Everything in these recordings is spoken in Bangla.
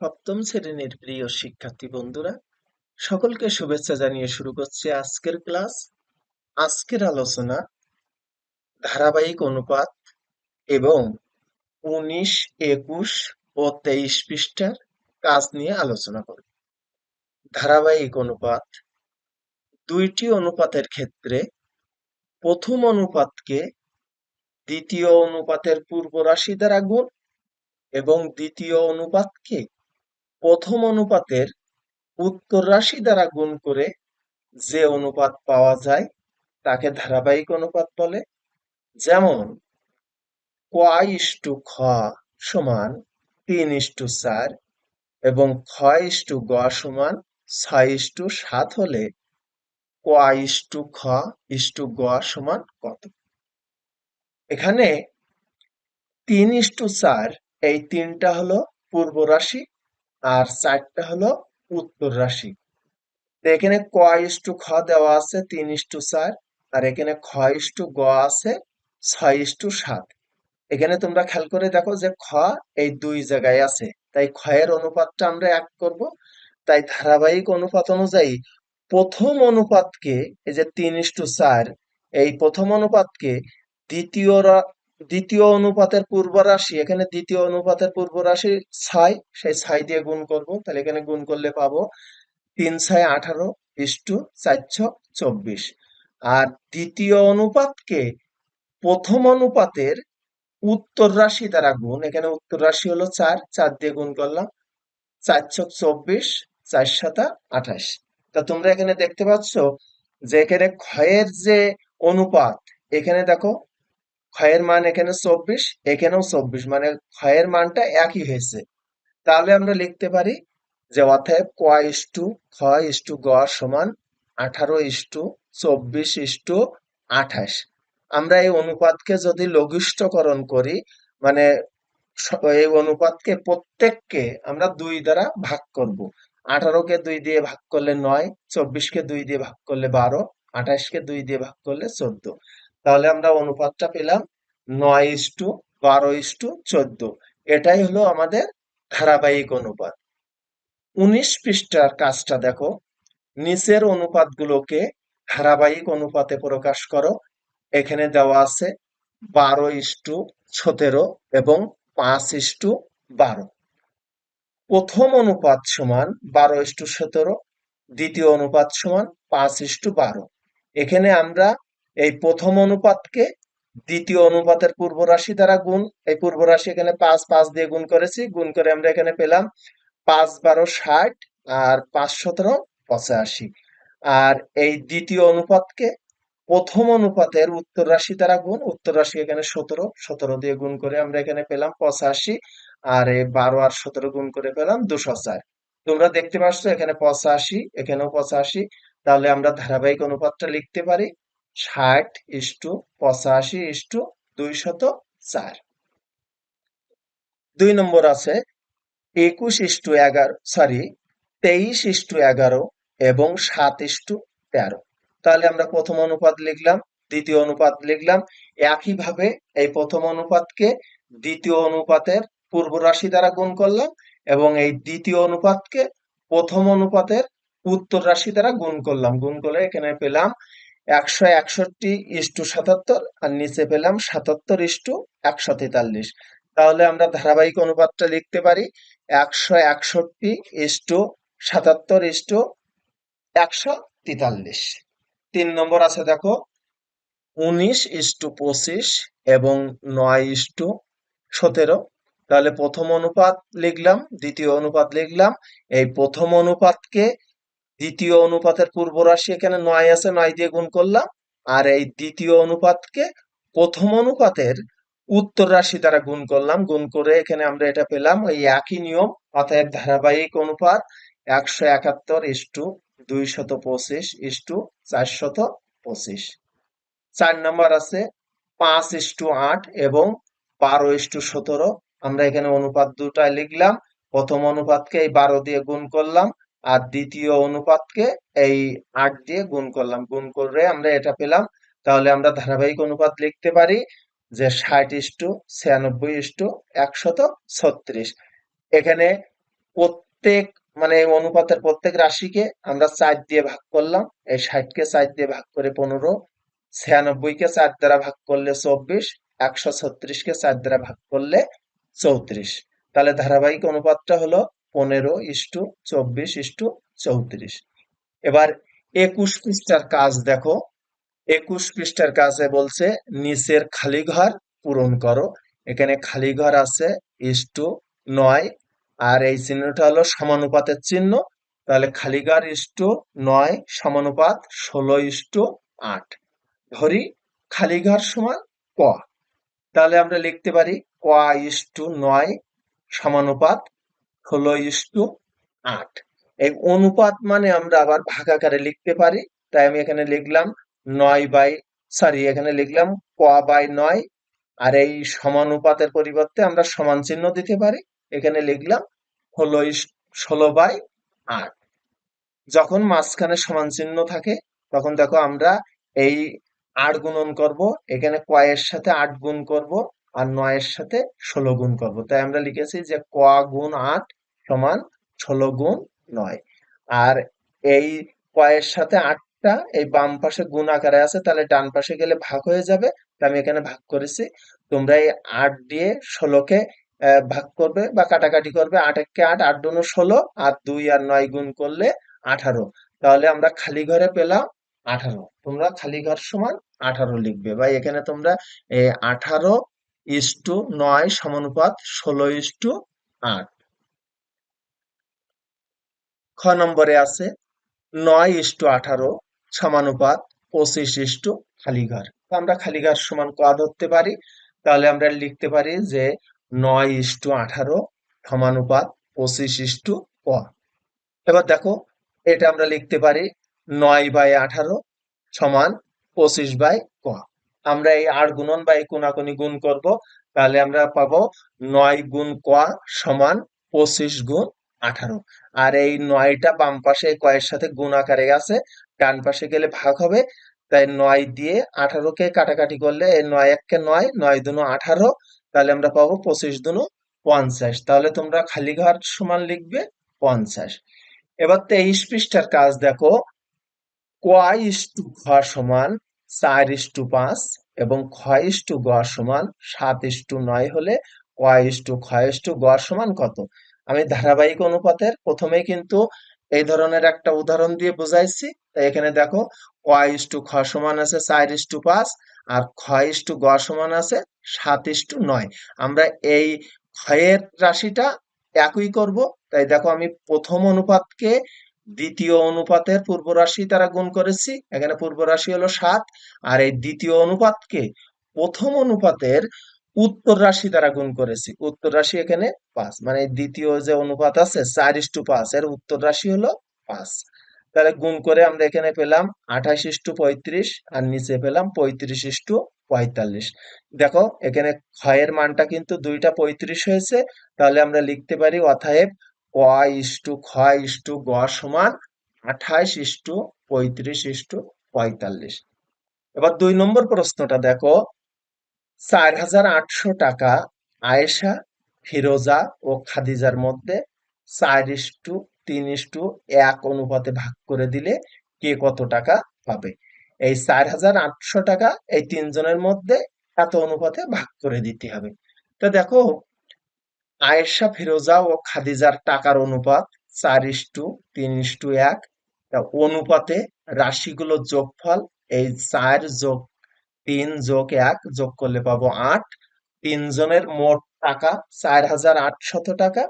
সপ্তম শ্রেণির প্রিয় শিক্ষার্থী বন্ধুরা, সকলকে শুভেচ্ছা জানিয়ে শুরু করছে আজকের ক্লাস। আজকের আলোচনা ধারাবাহিক অনুপাত এবং উনিশ, একুশ ও তেইশ পৃষ্ঠার কাজ নিয়ে আলোচনা করব ধারাবাহিক অনুপাত দুইটি অনুপাতের ক্ষেত্রে প্রথম অনুপাতকে দ্বিতীয় অনুপাতের পূর্ব রাশি দ্বারা গুণ এবং দ্বিতীয় অনুপাতকে প্রথম অনুপাতের উত্তর রাশি দ্বারা গুণ করে যে অনুপাত পাওয়া যায়, তাকে ধারাবাহিক অনুপাত বলে। যেমন, ক খ সমান তিন ইস্টু চার এবং খ ইস্টু গ সমান ছয় ইস্টু সাত হলে ক খ ইস্টু গ সমান কত? এখানে তিন ইস্টু চার, এই তিনটা হলো পূর্ব রাশি। আর চারটা হলো উত্তর রাশি। এখানে ক ইস্টু খ দেওয়া আছে, তিন ইস্টু চার, আর এখানে খ ইস্টু গ আছে, ছয় ইস্টু সাত। এখানে তোমরা খেয়াল করে দেখো যে খ এই দুই জায়গায় আছে। তাই ক্ষয়ের অনুপাতটা আমরা এক করব। তাই ধারাবাহিক অনুপাত অনুযায়ী প্রথম অনুপাতকে, এই যে তিন ইস্টু চার, এই প্রথম অনুপাতকে দ্বিতীয় দ্বিতীয় অনুপাতের পূর্ব রাশি, এখানে দ্বিতীয় অনুপাতের পূর্ব রাশি ছয় সেই ছয় দিয়ে গুণ করব। তাহলে এখানে গুণ করলে পাবো তিন ছয় আঠারো ইস্টু চারশো চব্বিশ। আর দ্বিতীয় অনুপাতকে প্রথম অনুপাতের উত্তর রাশি দ্বারা গুণ, এখানে উত্তর রাশি হলো চার চার দিয়ে গুণ করলাম চারশো চব্বিশ, চার সাতা আঠাশ। তা তোমরা এখানে দেখতে পাচ্ছ যে এখানে ক্ষয়ের যে অনুপাত, এখানে দেখো ক্ষয়ের মান এখানে চব্বিশ, এখানেও চব্বিশ মানে ক্ষয়ের মানটা একই হয়েছে। তাহলে আমরা লিখতে পারি যে অতএব ক ইস্টু খ ইস্টু গ সমান আঠারো ইস্টু চব্বিশ ইস্টু আঠাশ। আমরা এই অনুপাতকে যদি লঘিষ্ঠকরণ করি মানে এই অনুপাতকে প্রত্যেককে আমরা দুই দ্বারা ভাগ করব। আঠারোকে দুই দিয়ে ভাগ করলে নয়, চব্বিশকে দুই দিয়ে ভাগ করলে বারো, আঠাশকে দুই দিয়ে ভাগ করলে চোদ্দ। তাহলে আমরা অনুপাতটা পেলাম নয় ইস টু বারো ইস্টু চোদ্দ। এটাই হলো আমাদের ধারাবাহিক অনুপাত। উনিশ পৃষ্ঠার কাজটা দেখো। নিচের অনুপাতগুলোকে ধারাবাহিক অনুপাতে প্রকাশ করো। এখানে দেওয়া আছে বারো ইস্টু সতেরো এবং পাঁচ ইস্টু বারো। প্রথম অনুপাত সমান বারো ইস্টু সতেরো, দ্বিতীয় অনুপাত সমান পাঁচ ইস্টু বারো। এখানে আমরা এই প্রথম অনুপাতকে দ্বিতীয় অনুপাতের পূর্ব রাশি দ্বারা গুণ, এই পূর্ব রাশি এখানে পাঁচ পাঁচ দিয়ে গুণ করেছি, গুণ করে আমরা এখানে পেলাম পাঁচ, বারো, ষাট আর পাঁচ, সতেরো, পঁচাশি। আর এই দ্বিতীয় অনুপাতকে প্রথম অনুপাতের উত্তর রাশি দ্বারা গুণ উত্তর রাশি এখানে সতেরো সতেরো দিয়ে গুণ করে আমরা এখানে পেলাম পঁচাশি আর এই বারো আর সতেরো গুণ করে পেলাম দুশো চার। তোমরা দেখতে পাচ্ছ এখানে পঁচাশি, এখানেও পঁচাশি, তাহলে আমরা ধারাবাহিক অনুপাতটা লিখতে পারি। ষাট ইস্টু পঁচাশি ইস্টু দুইশত চার। দুই নম্বর আছে, একুশ ইস্টু এগারো সরি তেইশ ইস্টু এগারো এবং সাত ইস্টু তেরো। তাহলে আমরা প্রথম অনুপাত লিখলাম, দ্বিতীয় অনুপাত লিখলাম, একইভাবে এই প্রথম অনুপাতকে দ্বিতীয় অনুপাতের পূর্ব রাশি দ্বারা গুণ করলাম এবং এই দ্বিতীয় অনুপাতকে প্রথম অনুপাতের উত্তর রাশি দ্বারা গুণ করলাম। গুণ করে এখানে পেলাম একশো একষট্টি ইস্টু সাতাত্তর আর নিচে পেলাম সাতাত্তর ইস্টু একশো তেতাল্লিশ। তাহলে আমরা ধারাবাহিক অনুপাতটা লিখতে পারি একশো একষট্টি ইস্টু সাতাত্তর ইস্টু একশো তেতাল্লিশ। তিন নম্বর আছে দেখো, উনিশ ইস্টু পঁচিশ এবং নয় ইস্টু সতেরো। তাহলে প্রথম অনুপাত লিখলাম, দ্বিতীয় অনুপাত লিখলাম, এই প্রথম অনুপাতকে দ্বিতীয় অনুপাতের পূর্ব রাশি এখানে নয় আছে, নয় দিয়ে গুণ করলাম। আর এই দ্বিতীয় অনুপাতকে প্রথম অনুপাতের উত্তর রাশি দ্বারা গুণ করলাম। গুণ করে এখানে আমরা এটা পেলাম ওই একই নিয়ম, অতএব ধারাবাহিক অনুপাত একশো একাত্তর ইস্টু দুইশত পঁচিশ ইস্টু চারশত পঁচিশ। চার নম্বর আছে, পাঁচ ইস্টু আট এবং বারো ইস্টু সতেরো। আমরা এখানে অনুপাত দুটায় লিখলাম। প্রথম অনুপাতকে এই বারো দিয়ে গুণ করলাম। আর দ্বিতীয় অনুপাতকে এই আট দিয়ে গুণ করলাম। গুণ করে আমরা এটা পেলাম। তাহলে আমরা ধারাবাহিক অনুপাত লিখতে পারি যে ষাট ইস্টু ছিয়ানব্বই ইস্টু একশত ছত্রিশ। এখানে প্রত্যেক মানে অনুপাতের প্রত্যেক রাশিকে আমরা চার দিয়ে ভাগ করলাম। এই ষাটকে চার দিয়ে ভাগ করে পনেরো, ছিয়ানব্বইকে চার দ্বারা ভাগ করলে চব্বিশ একশো ছত্রিশকে চার দ্বারা ভাগ করলে চৌত্রিশ। তাহলে ধারাবাহিক অনুপাতটা হলো পনেরো ইস্টু চব্বিশ ইস্টু চৌত্রিশ। এবার একুশ পৃষ্ঠার কাজ দেখো। একুশ পৃষ্ঠার কাজে বলছে, নিচের খালি ঘর পূরণ করো। এখানে খালি ঘর আছে ইস্টু নয়, আর এই চিহ্নটা হলো সমানুপাতের চিহ্ন। তাহলে খালি ঘর ইস্টু নয়, সমানুপাত ষোলো ইস্টু আট। ধরি খালি ঘর সমান ক। তাহলে আমরা লিখতে পারি, ক ইস্টু নয়, সমানুপাত ষোলো ইস্টু আট। এই অনুপাত মানে আমরা আবার ভাগাকারে লিখতে পারি, তাই আমি এখানে লিখলাম নয় বাই সরি এখানে লিখলাম ক বাই নয়, আর এই সমানুপাতের পরিবর্তে আমরা সমান চিহ্ন দিতে পারি। এখানে লিখলাম হলো ষোলো বাই আট। যখন মাঝখানে সমান চিহ্ন থাকে, তখন দেখো আমরা এই আট গুণন করব, এখানে কয়ের সাথে আট গুণ করব, আর নয়ের সাথে ষোলো গুণ করব। তাই আমরা লিখেছি যে ক গুণ আট সমান ষোলো গুণ নয়। আর এই কয়ের সাথে আটটা এই বাম পাশে গুণ আকারে আছে, তাহলে ডান পাশে গেলে ভাগ হয়ে যাবে। আমি এখানে ভাগ করেছি। তোমরা এই আট দিয়ে ষোলোকে ভাগ করবে বা কাটাকাটি করবে। আট এককে আট আট দুনো ষোলো, আর দুই আর নয় গুণ করলে আঠারো। তাহলে আমরা খালি ঘরে পেলাম আঠারো। তোমরা খালি ঘর সমান আঠারো লিখবে। বা এখানে তোমরা আঠারো ইস্টু নয় সমানুপাত ষোলো ইস্টু আট। খ নম্বরে আছে নয় ইস্টু আঠারো সমানুপাত পঁচিশ ইস্টু খালিঘর। আমরা খালিঘর সমান ক ধরতে পারি? তাহলে আমরা লিখতে পারি যে নয় ইস্টু আঠারো সমানুপাত পঁচিশ ইস্টু ক। এবার দেখো, এটা আমরা লিখতে পারি নয় বাই আঠারো সমান পঁচিশ বাই ক। আমরা এই আট গুণন বা এই কোনাকুনি গুণ করব। তাহলে আমরা পাবো নয় গুণ ক সমান পঁচিশ গুণ আঠারো। আর এই নয়টা বাম পাশে কয়ের সাথে গুণ আকারে আছে, ডান পাশে গেলে ভাগ হবে। তাই নয় দিয়ে আঠারোকে কাটাকাটি করলে নয় এককে নয় নয় দুনো আঠারো, তাহলে আমরা পাবো পঁচিশ দুনো পঞ্চাশ। তাহলে তোমরা খালি ঘর সমান লিখবে পঞ্চাশ। এবার তেইশ পৃষ্ঠার কাজ দেখো। কয় ইস্টু ঘ সমান চার ইস্টু পাঁচ এবং ক্ষয় ইস্টু গ সমান সাত ইস্টু নয় হলে কয় ইস্টু ক্ষয় ইস্টু গ সমান কত? আমি ধারাবাহিক অনুপাতের প্রথমেই কিন্তু এই ধরনের একটা উদাহরণ দিয়ে বুঝাইছি। তাই এখানে দেখো ক ইস টু খ সমান আছে, চার ইস্টু পাঁচ, আর ক্ষয় ইস্টু গ সমান আছে, সাত ইস্টু নয়। আমরা এই ক্ষয়ের রাশিটা একই করব। তাই দেখো, আমি প্রথম অনুপাতকে দ্বিতীয় অনুপাতের পূর্ব রাশি তারা গুণ করেছি। এখানে পূর্ব রাশি হলো সাত, আর এই দ্বিতীয় অনুপাতকে প্রথম অনুপাতের উত্তর রাশি দ্বারা গুণ করেছি। উত্তর রাশি এখানে পাঁচ। মানে দ্বিতীয় যে অনুপাত আছে, চার ইস্টু পাঁচ, এর উত্তর রাশি হলো পাঁচ। তাহলে গুণ করে আমরা এখানে পেলাম আঠাশ ইস্টু পঁয়ত্রিশ আর নিচে পেলাম পঁয়ত্রিশ ইস্টু পঁয়তাল্লিশ। দেখো, এখানে ক্ষয়ের মানটা কিন্তু দুইটা পঁয়ত্রিশ হয়েছে। তাহলে আমরা লিখতে পারি অথায়েব ক ইস্টু খ ইস্টু গ সমান আঠাইশ ইস্টু পঁয়ত্রিশ ইস্টু পঁয়তাল্লিশ। এবার দুই নম্বর প্রশ্নটা দেখো। চার হাজার আটশো টাকা আয়েশা, ফিরোজা ও খাদিজার মধ্যে চার ইস্টু তিন ইস্টু এক অনুপাতে ভাগ করে দিলে কে কত টাকা পাবে? এই চার হাজার আটশো টাকা এই তিনজনের মধ্যে এত অনুপাতে ভাগ করে দিতে হবে। তো দেখো, আয়েশা, ফিরোজা ও খাদিজার টাকার অনুপাত চার ইস্টু তিন ইস্টু এক। অনুপাতে রাশিগুলো যোগফল এই চার যোগ তিন যোগ এক যোগ করলে পাবো আট। তিনজনের মোট টাকা চার হাজার আটশত টাকা।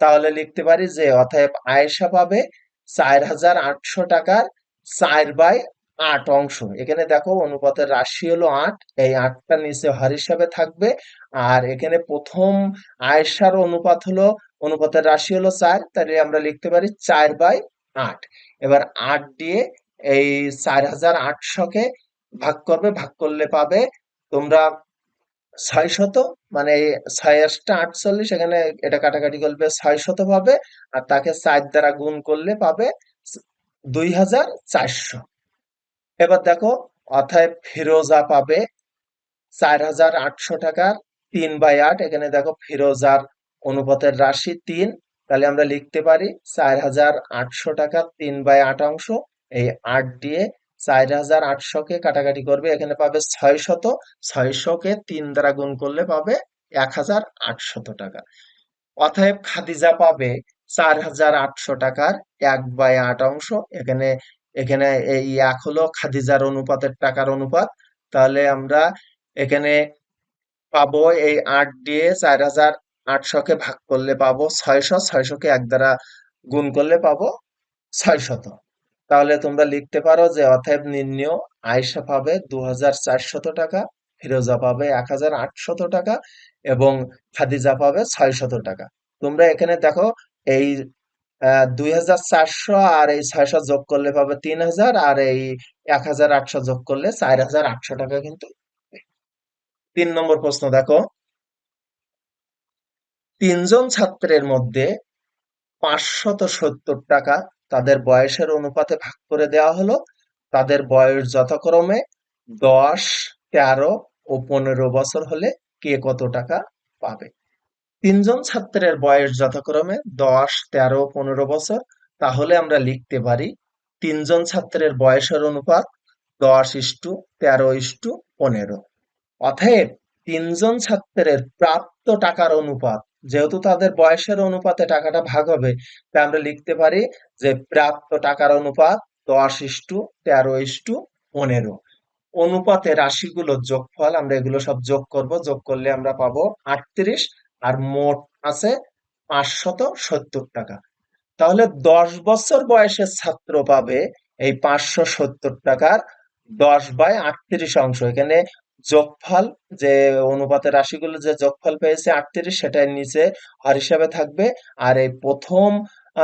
তাহলে লিখতে পারি যে, অতএব আয়েশা পাবে চার হাজার আটশো টাকার চার বাই আট অংশ। এখানে দেখো অনুপাতের রাশি হলো আট, এই আটটা নিচে হার হিসাবে থাকবে। আর এখানে প্রথম আয়েশার অনুপাত হলো, অনুপাতের রাশি হলো চার, তাহলে আমরা লিখতে পারি চার বাই আট। এবার আট দিয়ে এই চার হাজার আটশোকে ভাগ করবে, ভাগ করলে পাবে। তোমরা ছয় শত মানে ছয় আটটা আটচল্লিশ, এখানে এটা কাটাকাটি করবে ছয় শত পাবে, আর তাকে চার দ্বারা গুণ করলে পাবে দুই হাজার চারশো। এবার দেখো অর্থাৎ ফিরোজা পাবে চার হাজার আটশো টাকার তিন বাই আট। এখানে দেখো, ফিরোজার অনুপাতের রাশি তিন। তাহলে আমরা লিখতে পারি, চার হাজার আটশো টাকা তিন বাই আট অংশ, এই আট দিয়ে চার হাজার আটশোকে কাটাকাটি করবে, এখানে পাবে ছয় শত ছয়শকে তিন দ্বারা গুণ করলে পাবে এক হাজার আটশত টাকা। অতএব খাদিজা পাবে চার হাজার আটশো টাকার এক বাই আট অংশ। এখানে এখানে এই এক হলো খাদিজার অনুপাতের টাকার অনুপাত। তাহলে আমরা এখানে পাবো এই আট দিয়ে চার হাজার আটশোকে ভাগ করলে পাবো ছয়শো, ছয়শকে এক দ্বারা গুণ করলে পাবো ছয়শত। তাহলে তোমরা লিখতে পারো যে অতএব নির্ণয় আয়েশা পাবে দু টাকা, ফিরোজা পাবে এক টাকা এবং খাদিজা পাবে ছয়শত টাকা। তোমরা এখানে দেখো এই দুই হাজার চারশো আর এই ছয়শো যোগ করলে পাবে তিন হাজার আর এই এক হাজার আটশো যোগ করলে চার হাজার আটশো টাকা কিন্তু তিন নম্বর প্রশ্ন দেখো। তিনজন ছাত্রের মধ্যে পাঁচশত সত্তর টাকা তাদের বয়সের অনুপাতে ভাগ করে দেওয়া হলো। তাদের বয়স যথাক্রমে দশ, তেরো ও পনেরো বছর হলে কে কত টাকা পাবে? তিনজন ছাত্রের বয়স যথাক্রমে দশ, তেরো, পনেরো বছর, তাহলে আমরা লিখতে পারি তিনজন ছাত্রের বয়সের অনুপাত দশ ইস্টু তেরো ইস্টু পনেরো। অতএব তিনজন ছাত্রের প্রাপ্ত টাকার অনুপাত যেহেতু তাদের বয়সের অনুপাতে টাকাটা ভাগ হবে, তাই আমরা লিখতে পারি যে প্রাপ্ত টাকার অনুপাত দশ ইস্টু তেরো ইস্টু পনেরো। অনুপাতে রাশিগুলো যোগফল, আমরা এগুলো সব যোগ করব। যোগ করলে আমরা পাবো আটত্রিশ, আর মোট আছে পাঁচশত সত্তর টাকা। তাহলে দশ বছর বয়সের ছাত্র পাবে এই পাঁচশো সত্তর টাকার দশ বাই আটত্রিশ অংশ। এখানে যোগফল যে অনুপাতের রাশিগুলো যে যোগফল পেয়েছে আটত্রিশ, সেটার নিচে হর হিসাবে থাকবে। আর এই প্রথম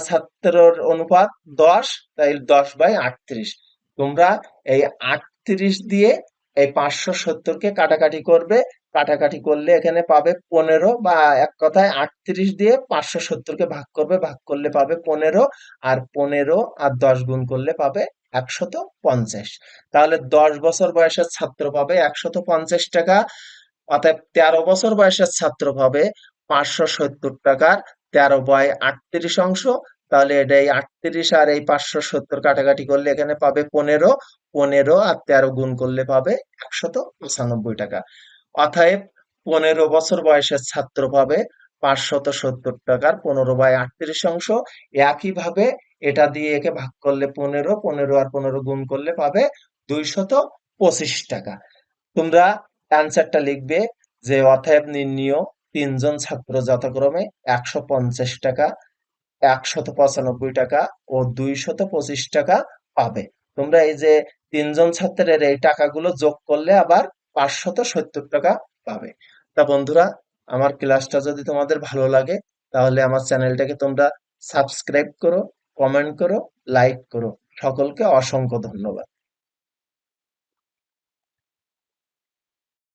ছাত্রর অনুপাত দশ, তাই দশ বাই আটত্রিশ। তোমরা এই আটত্রিশ দিয়ে এই পাঁচশো সত্তরকে কাটাকাটি করবে। কাটাকাটি করলে এখানে পাবে পনেরো বা এক কথায় আটত্রিশ দিয়ে পাঁচশো সত্তরকে ভাগ করবে। ভাগ করলে পাবে পনেরো, আর পনেরো আর দশ গুণ করলে পাবে একশত পঞ্চাশ। তাহলে দশ বছর বয়সের ছাত্র পাবে একশত পঞ্চাশ টাকা অর্থাৎ তেরো বছর বয়সের ছাত্র পাবে পাঁচশো সত্তর টাকার, তেরো বয় আটত্রিশ অংশ। তাহলে এটা এই আটত্রিশ আর এই পাঁচশো সত্তর কাটাকাটি করলে এখানে পাবে পনেরো পনেরো আর তেরো গুণ করলে পাবে একশত পঁচানব্বই টাকা। অতএব পনেরো বছর বয়সের ছাত্র পাবে পাঁচশত সত্তর টাকার, পনেরো বাই আটত্রিশ অংশ। একইভাবে এটা দিয়ে একে ভাগ করলে পনেরো পনেরো আর পনেরো গুণ করলে পাবে দুইশত পঁচিশ টাকা। তোমরা অ্যান্সারটা লিখবে যে অতএব নির্ণীয় তিনজন ছাত্র যথাক্রমে একশো পঞ্চাশ টাকা, একশত পঁচানব্বই টাকা ও দুইশত পঁচিশ টাকা পাবে। তোমরা এই যে তিনজন ছাত্রের এই টাকাগুলো যোগ করলে আবার পাঁচশত সত্তর টাকা পাবে। তা বন্ধুরা, আমার ক্লাসটা যদি তোমাদের ভালো লাগে, তাহলে আমার চ্যানেলটাকে তোমরা সাবস্ক্রাইব করো কমেন্ট করো লাইক করো। সকলকে অসংখ্য ধন্যবাদ।